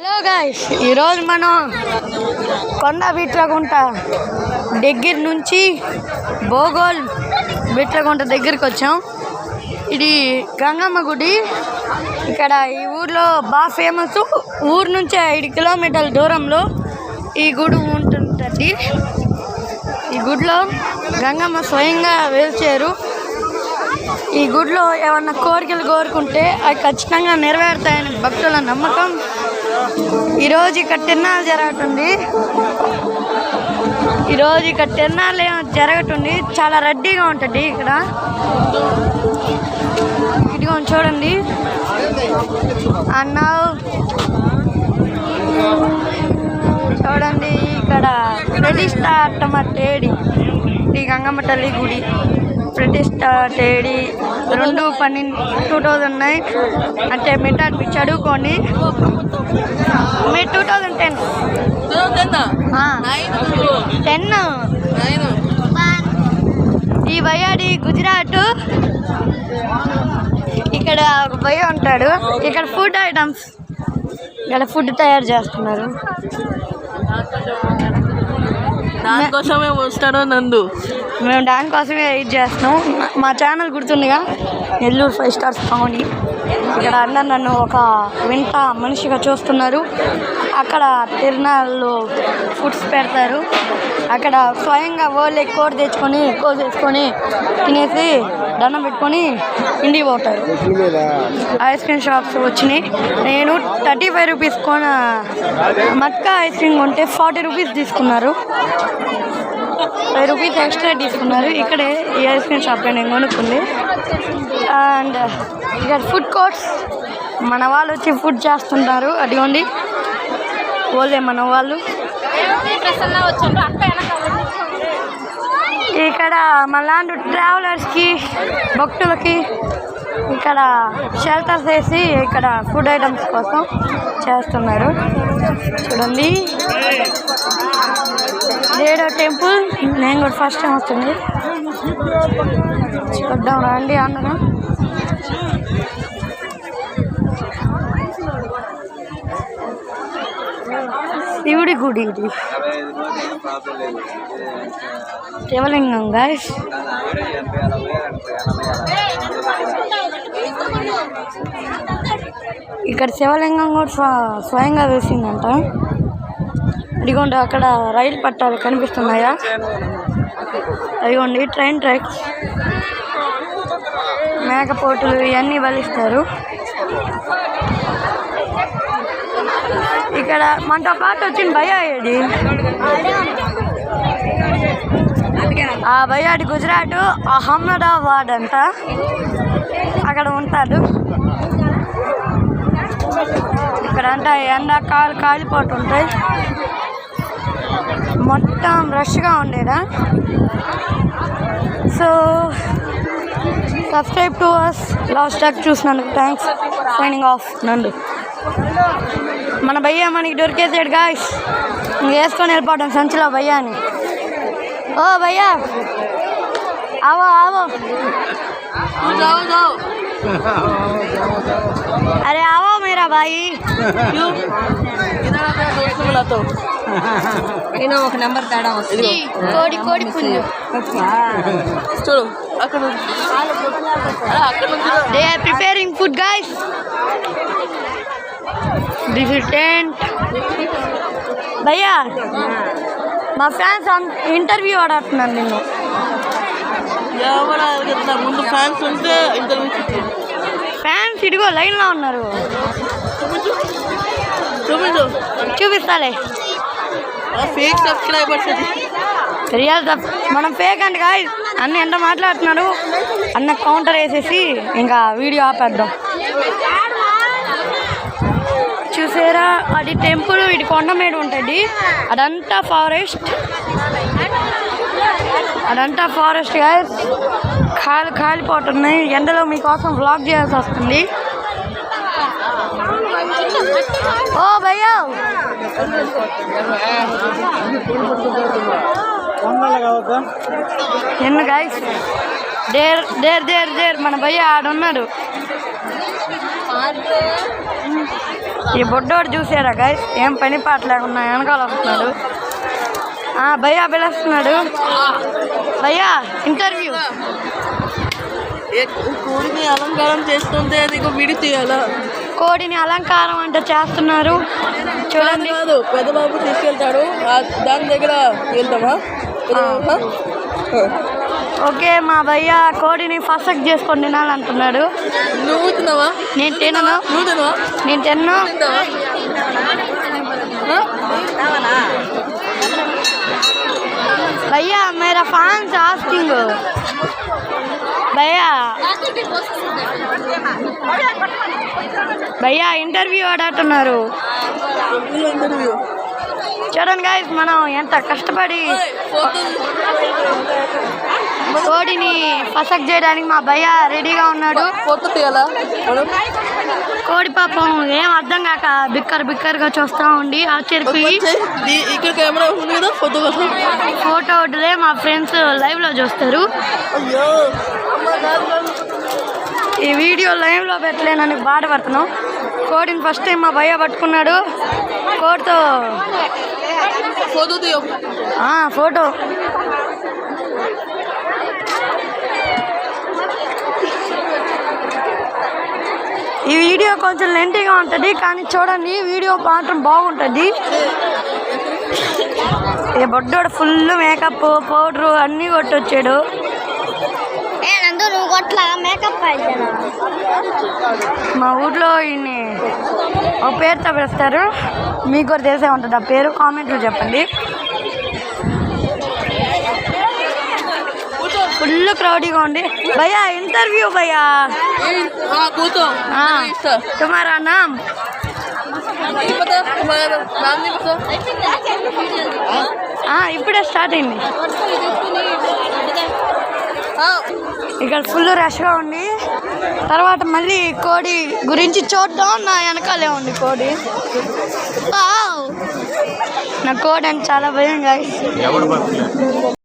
Hello guys ఈరోజు మనం కొండ బిట్లగుంట దగ్గర నుంచి భోగోల్ బిట్లగుంట దగ్గరికి వచ్చాం. ఇది గంగమ్మ గుడి. ఇక్కడ ఈ ఊర్లో బాగా ఫేమస్. ఊరు నుంచి ఐదు కిలోమీటర్ల దూరంలో ఈ గుడి ఉంటుంటుంది ఈ గుడిలో గంగమ్మ స్వయంగా వేల్చారు. ఈ గుడిలో ఏమన్నా కోరికలు కోరుకుంటే అవి ఖచ్చితంగా నెరవేరుతాయని భక్తుల నమ్మకం. ఈరోజు ఇక్కడ తిన్నాలు జరగటుంది. ఈరోజు ఇక్కడ తిన్నాలు జరగటుంది. చాలా రద్దీగా ఉంటుంది ఇక్కడ. ఇదిగో చూడండి. అన్న చూడండి ఇక్కడ ప్రతిష్ట అట్టమ తేడి. ఈ గంగమ్మ తల్లి గుడి. ప్రతిష్ట తేడి రెండు పన్నెండు టూ థౌజండ్ నైన్ అంటే మిటాట్ మీరు చదువుకోండి మీ టూ థౌజండ్ టెన్. టెన్. ఈ భయాడి గుజరాత్. ఇక్కడ ఒక భయ ఉంటాడు ఇక్కడ ఫుడ్ ఐటమ్స్. ఇక్కడ ఫుడ్ తయారు చేస్తున్నారు. దానికోసమే వస్తాడో నందు. మేము దానికోసమే వెయిట్ చేస్తున్నాం. మా ఛానల్ గుర్తుందిగా? నెల్లూరు ఫైవ్ స్టార్స్ పవని ఇక్కడ అందరు నన్ను ఒక వింత మనిషిగా చూస్తున్నారు. అక్కడ తిరునాళ్ళు ఫుడ్స్ పెడతారు. అక్కడ స్వయంగా వాళ్ళే కోడి తెచ్చుకొని కోసేసుకొని తినేసి దండం పెట్టుకొని ఇంటికి పోతారు. ఐస్ క్రీమ్ షాప్స్ వచ్చినాయి. నేను థర్టీ ఫైవ్ రూపీస్ కొన మక్క ఐస్ క్రీమ్ కొంటే ఫార్టీ రూపీస్ తీసుకున్నారు. ఫైవ్ రూపీస్ ఎక్స్ట్రా తీసుకున్నారు. ఇక్కడే ఈ ఐస్ క్రీమ్ షాప్లో నేను కొనుక్కుంది. అండ్ ఇక్కడ ఫుడ్ కోర్ట్స్ మన వాళ్ళు వచ్చి ఫుడ్ చేస్తుంటారు. అదిగోండి. ఓలే మన వాళ్ళు. ఇక్కడ మళ్ళాంటి ట్రావెలర్స్కి భక్తులకి ఇక్కడ షెల్టర్స్ వేసి ఇక్కడ ఫుడ్ ఐటమ్స్ కోసం చేస్తున్నారు. చూడండి. ఏడో టెంపుల్. నేను కూడా ఫస్ట్ టైం వస్తుంది. చూద్దాం రండి అందరం. శివుడి గుడి ఇది. శివలింగం గాయస్ ఇక్కడ శివలింగం కూడా స్వ- స్వయంగా వేసిందంట. ఇదిగోండి అక్కడ రైలు పట్టాలు కనిపిస్తున్నాయా? అదిగోండి ట్రైన్ ట్రాక్స్. మేకపోతులు ఇవన్నీ బలిస్తారు ఇక్కడ మనతో పాటు వచ్చిన భయ ఆ భయాడి గుజరాత్ అహ్మదాబాద్ అంట. అక్కడ ఉంటాడు. ఇక్కడ అంతా ఎండ కాలు కాలిపోతూ మొత్తం రష్గా ఉండేదా? So subscribe to us last talk చూసినందుకు థ్యాంక్స్ సైనింగ్ ఆఫ్ నందు. మన భయ్య మనకి దొరికేసాడు గాయస్ వేసుకొని వెళ్ళిపోవడం సంచిలో భయ్యాని ఓ భయ్యా ఆవో ఆవో. అరే ఆవో మేరా బాయి? నేను ఒక నెంబర్ తేడా వస్తుంది. కోడి కోడి పుంజు. చూడు అక్కడ ఉంది. అలా అక్కడ ఉంది. They are preparing food guys this is tent భయ్యా మా ఫ్యాన్స్ ఇంటర్వ్యూ ఆడుతున్నారు నిన్ను. ఎవరు అడుగుతున్నా? ముందు ఫ్యాన్స్ ఉంటే ఇంటర్వ్యూ ఫ్యాన్స్ ఇదిగో లైన్లో ఉన్నారు. చూపిస్తాలే. ఫేక్ సబ్స్క్రైబర్స్ రియల్ తప్ మనం ఫేక్ అండి గాయ అన్న ఎంత మాట్లాడుతున్నాడు? అన్న కౌంటర్ వేసేసి ఇంకా వీడియో ఆపేద్దాం. చూసారా అది టెంపుల్ ఇది కొండ మీద ఉంటుంది. అదంతా ఫారెస్ట్ అదంతా ఫారెస్ట్ గైస్ కాలు కాలిపోతున్నాయి. ఎండలో మీకోసం బ్లాక్ చేయాల్సి వస్తుంది. ఓ భయ్యా. ఎన్ను guys there there there there. మన భయ్య ఆడున్నాడు. ఈ బొడ్డోడు చూసారా గైస్ ఏం పని పాట లేకుండా వెనకాల వస్తున్నాడు. ఆ, భయ్యా పిలుస్తున్నాడు. భయ్యా ఇంటర్వ్యూ కోడిని అలంకారం చేస్తుంటే నీకు విడి తీయాలా కోడిని అలంకారం అంటే చేస్తున్నారు. చూడండి. కాదు పెద్ద బాబు తీసుకెళ్తాడు దాని దగ్గర వెళ్తామా? ఓకే మా భయ్య కోడిని ఫస్ట్ చేసుకొని తినాలంటున్నాడు. నువ్వు తిన్నావా? నేను తినను. నువ్వు తినవా నేను తిన్ను. భయ్యా మేరా ఫ్యాన్స్ ఆస్కింగ్ భయ్యా. భయ్యా ఇంటర్వ్యూ ఆడుతున్నారు ఇంటర్వ్యూ చూడండి గాయస్ మనం ఎంత కష్టపడి కోడిని పసక్ చేయడానికి మా భయ్య రెడీగా ఉన్నాడు. కోడి పాపం ఏం అర్థం కాక బిక్కర్ బిక్కర్గా చూస్తా ఉండి ఆశ్చర్యపోయి ఫోటో కోసం మా ఫ్రెండ్స్ లైవ్లో చూస్తారు. ఈ వీడియో లైవ్లో పెట్టలేనని బాధపడుతున్నాం కోడిని ఫస్ట్ టైం మా భయ్య పట్టుకున్నాడు. కోడితో ఫోటో దియో ఆ, ఫోటో. ఈ వీడియో కొంచెం లెంటీగా ఉంటుంది కానీ చూడండి వీడియో మాత్రం బాగుంటుంది. ఈ బొడ్డోడు ఫుల్ మేకప్ పౌడరు అన్నీ కొట్టొచ్చాడు. మేకప్ మా ఊర్లో ఈయన్ని ఒక పేరుతో పిలుస్తారు. మీకు కూడా తెలిసే ఉంటుంది. ఆ పేరు కామెంట్లో చెప్పండి. ఫుల్ క్రౌడీగా ఉంది. భయ్యా ఇంటర్వ్యూ భయ్యా. టుమారా ఇప్పుడే స్టార్ట్ అయింది. ఇక్కడ ఫుల్ రష్గా ఉంది. తర్వాత మళ్ళీ కోడి గురించి చూడడం నా వెనకాలే ఉంది కోడి. వావ్. నా కోడి అని చాలా భయం కాదు